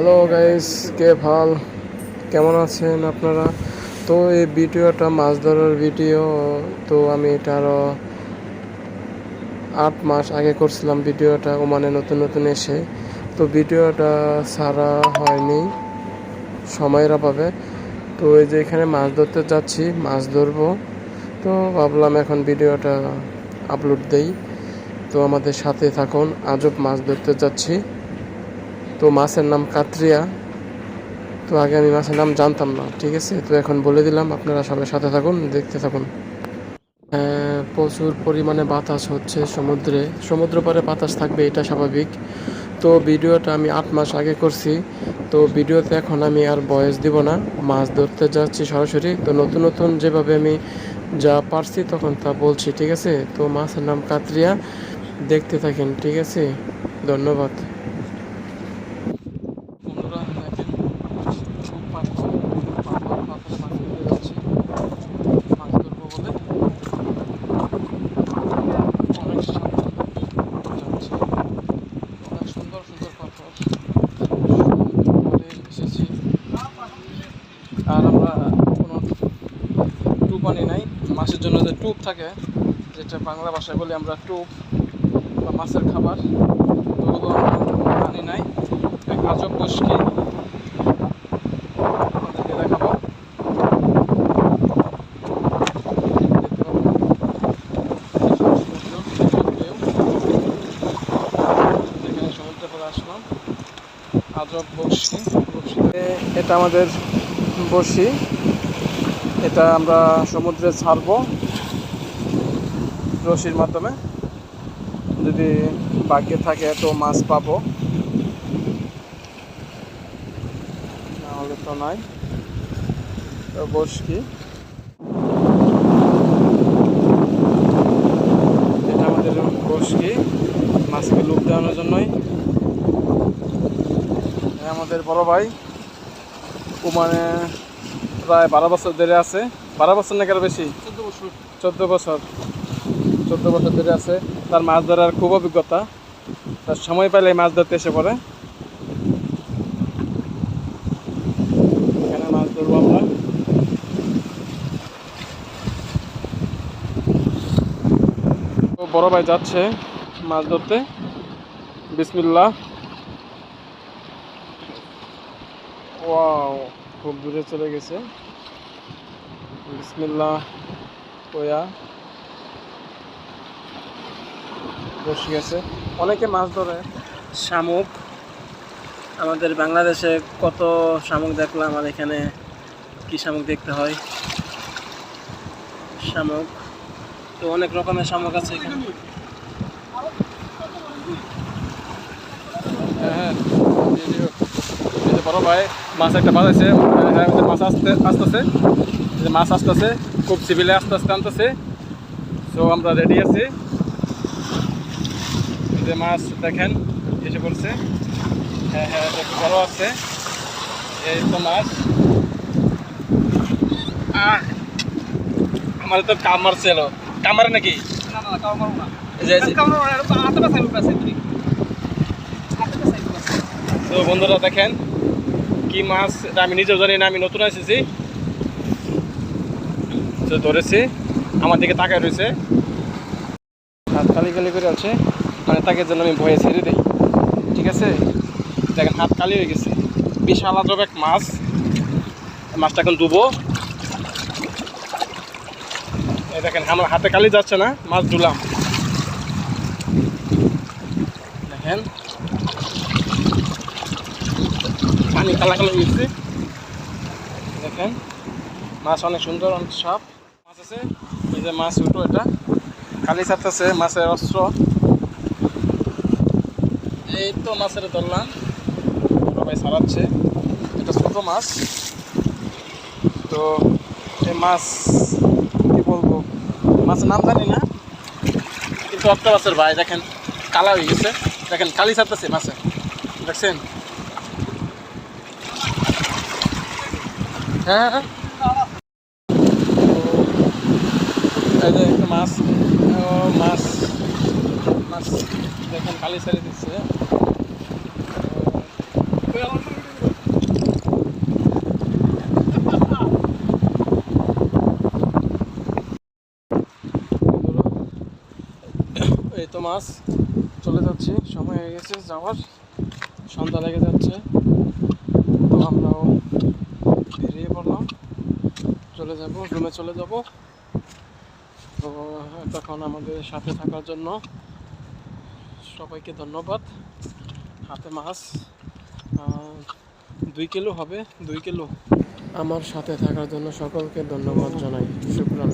Hello guys, কে ভালো? কেমন আছেন আপনারা? তো এই ভিডিওটা মাছ ধরার ভিডিও, তো আমি এটা আরও আট মাস আগে করছিলাম ভিডিওটা, ওমানে নতুন নতুন এসে। তো ভিডিওটা ছাড়া হয়নি, সময়ের অভাবে। তো এই যে এখানে মাছ ধরতে যাচ্ছি, মাছ ধরবো। তো ভাবলাম এখন ভিডিওটা আপলোড দেই। তো আমাদের সাথে থাকুন, আজব মাছ ধরতে যাচ্ছি। তো মাছের নাম কাত্রিয়া। তো আগে আমি মাছের নাম জানতাম না, ঠিক আছে? তো এখন বলে দিলাম, আপনারা সবাই সাথে থাকুন, দেখতে থাকুন। প্রচুর পরিমাণে বাতাস হচ্ছে সমুদ্রে। সমুদ্র পারে বাতাস থাকবে, এটা স্বাভাবিক। তো ভিডিওটা আমি আট মাস আগে করছি। তো ভিডিওতে এখন আমি আর বয়স দিব না, মাছ ধরতে যাচ্ছি সরাসরি। তো নতুন নতুন যেভাবে আমি যা পারছি তখন তা বলছি, ঠিক আছে? তো মাছের নাম কাত্রিয়া, দেখতে থাকেন, ঠিক আছে? ধন্যবাদ বন্ধুরা দেখেন খুব পানি পাথর পাথরে মাছ ধরতে যাচ্ছি মাছ ধরবো বলে অনেক সামনে যাচ্ছি অনেক সুন্দর সুন্দর পাথর পরে এসেছি আর আমরা কোনো টুপ আনি নাই। মাছের জন্য যে টুপ থাকে, যেটা বাংলা ভাষায় বলি আমরা টুপ বা মাছের খাবার, ওগুলো আনি নাই। এক আজব বসকি আপনাদেরকে দেখাবো দেখতে পাবো এখানে সমুদ্রে পরে আসলাম আজব বসি এটা আমাদের বসি এটা আমরা সমুদ্রে ছাড়বো রশির মাধ্যমে। যদি বাকি থাকে তো মাছ পাবো। না হলে তো নাই। তো বসকি আমাদের বড় ভাই ওমানে প্রায় বারো বছর ধরে আছে। বারো বছর নাকি আরও বেশি? চোদ্দ বছর। চোদ্দ বছর। চোদ্দ বছর ধরে আছে। তার মাছ ধরার খুব অভিজ্ঞতা। তার সময় পেলে মাছ ধরতে এসে পড়ে। এখানে মাছ ধরবো আমরা। তো বড় ভাই যাচ্ছে মাছ ধরতে। বিসমিল্লাহ। খুব দূরে চলে গেছে। বিসমিল্লাহ, ওয়া। বসে গেছে অনেকে মাছ ধরে। শামুক। আমাদের বাংলাদেশে কত শামুক দেখলাম আর এখানে কি শামুক দেখতে হয়? শামুক। তো অনেক রকমের শামুক আছে এখানে। হ্যাঁ হ্যাঁ। বড় ভাই মাছ একটা বাজাইছে। মাছ আসতে আসতেছে যে মাছ আসতেছে খুব সিভিলে আস্তে আস্তে আনতেছে। তো আমরা রেডি আছি। যে মাছ দেখেন এসে পড়ছে হ্যাঁ হ্যাঁ একটু বড় আছে। এই তো মাছ। আমার তো কামার মারছিল কামারে নাকি? তো বন্ধুরা দেখেন কি মাছ আমি নিজেও জানি না, আমি নতুন এসেছি তো ধরেছি, আমার দিকে তাকায় রয়েছে। হাত কালি কালি করে আছে মানে তাকে যেন আমি ভয়ে ছেড়ে দিই। ঠিক আছে? দেখেন, হাত কালি হয়ে গেছে। বিশাল আজব এক মাছ। মাছটা এখন ডুবো। দেখেন, আমার হাতে কালি যাচ্ছে না, মাছ ডুলাম। দেখেন। পানি কালা কালো গেছে দেখেন, মাছ অনেক সুন্দর, অনেক সাপ মাছ আছে, এই যে মাছ উঠো এটা। খালি ছাড়তেছে মাছের অস্ত্র। এই তো মাছের ধরলাম সবাই ছাড়াচ্ছে এটা ছোট মাছ। তো এই মাছ, কি বলব? মাছের নাম জানি না। কিন্তু অক্টোপাসের ভাই, দেখেন, কালা হয়ে গেছে। দেখেন কালি ছাড়তেছে মাছে। দেখছেন? হ্যাঁ। একটা মাছ মাছ মাছ কালি দিচ্ছে। এই তো মাছ, চলে যাচ্ছি, সময় হয়ে গেছে যাওয়ার, সন্ধ্যা লেগে যাচ্ছে। চলে যাব, রুমে চলে যাব। তো তখন আমাদের সাথে থাকার জন্য সবাইকে ধন্যবাদ। হাতে মাছ দুই কিলো হবে, দুই কিলো। আমার সাথে থাকার জন্য সকলকে ধন্যবাদ জানাই। শুক্রান